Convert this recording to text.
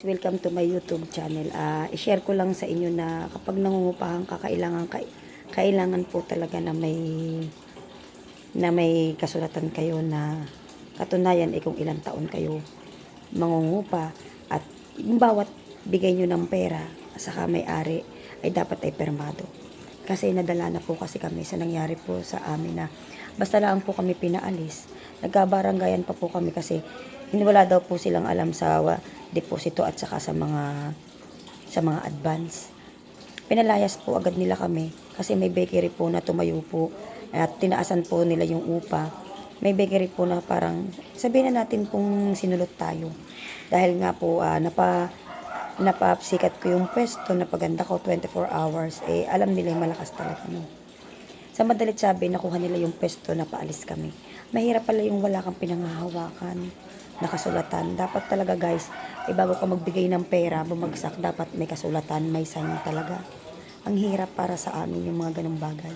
Welcome to my YouTube channel. Ah, i-share ko lang sa inyo na kapag nangungupahan ka, kailangan, kai- kailangan po talaga na may na may kasulatan kayo na katunayan eh kung ilang taon kayo mangungupa at bawat bigay nyo ng pera saka may-ari ay dapat ay permado. Kasi nadala na po kasi kami sa nangyari po sa amin na basta lang po kami pinaalis. Nagkabaranggayan pa po kami kasi wala daw po silang alam sa deposito at saka sa mga sa mga advance. Pinalayas po agad nila kami kasi may bakery po na tumayo po at tinaasan po nila yung upa. May bakery po na parang sabihin na natin kung sinulot tayo. Dahil nga po ah, napa napapsikat ko yung pwesto, napaganda ko 24 hours, eh alam nila yung malakas talaga no. Sa madalit sabi, nakuha nila yung pwesto na paalis kami. Mahirap pala yung wala kang pinanghahawakan, nakasulatan. Dapat talaga guys, eh bago ka magbigay ng pera, bumagsak, dapat may kasulatan, may sign talaga. Ang hirap para sa amin yung mga ganong bagay.